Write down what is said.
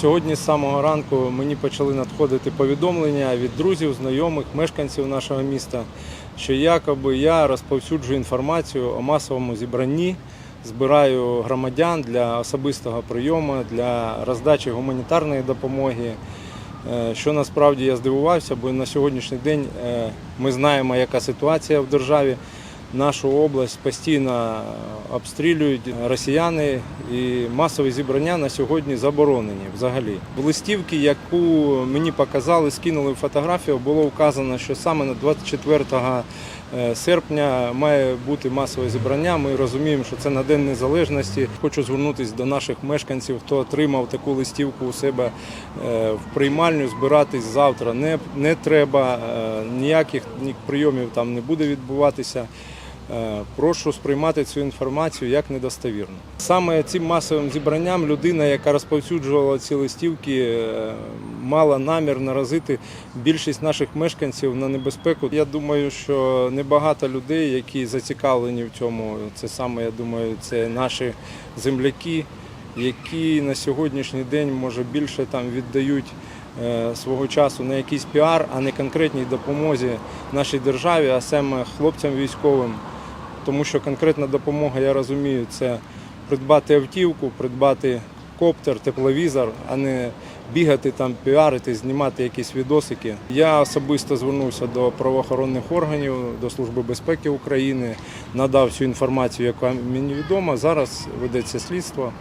Сьогодні з самого ранку мені почали надходити повідомлення від друзів, знайомих, мешканців нашого міста, що якоби я розповсюджую інформацію о масовому зібранні, збираю громадян для особистого прийому, для роздачі гуманітарної допомоги. Е, Що насправді я здивувався, бо на сьогоднішній день е, ми знаємо, яка ситуація в державі. Нашу область постійно обстрілюють росіяни, і масові зібрання на сьогодні заборонені взагалі. В листівці, яку мені показали, скинули фотографію, було вказано, що саме на 24 е, серпня має бути масове зібрання. Ми розуміємо, що це на День Незалежності. Хочу звернутися до наших мешканців, хто отримав таку листівку у себе е, в приймальню, збиратись завтра. Не, не треба, е, ніяких ні прийомів там не буде відбуватися. Е, Прошу сприймати цю інформацію як недостовірну. Саме цим масовим зібранням людина, яка розповсюджувала ці листівки, е, мала намір наразити більшість наших мешканців на небезпеку. Я думаю, що небагато людей, які зацікавлені в цьому, це саме я думаю, це наші земляки, які на сьогоднішній день може більше там віддають е, свого часу на якийсь піар, а не конкретній допомозі нашій державі, а саме хлопцям військовим. Тому що конкретна допомога, я розумію, це придбати автівку, придбати коптер, тепловізор, а не бігати там, піарити, знімати якісь відосики. Я особисто звернувся до правоохоронних органів, до Служби безпеки України, надав всю інформацію, яка мені відома. Зараз ведеться слідство.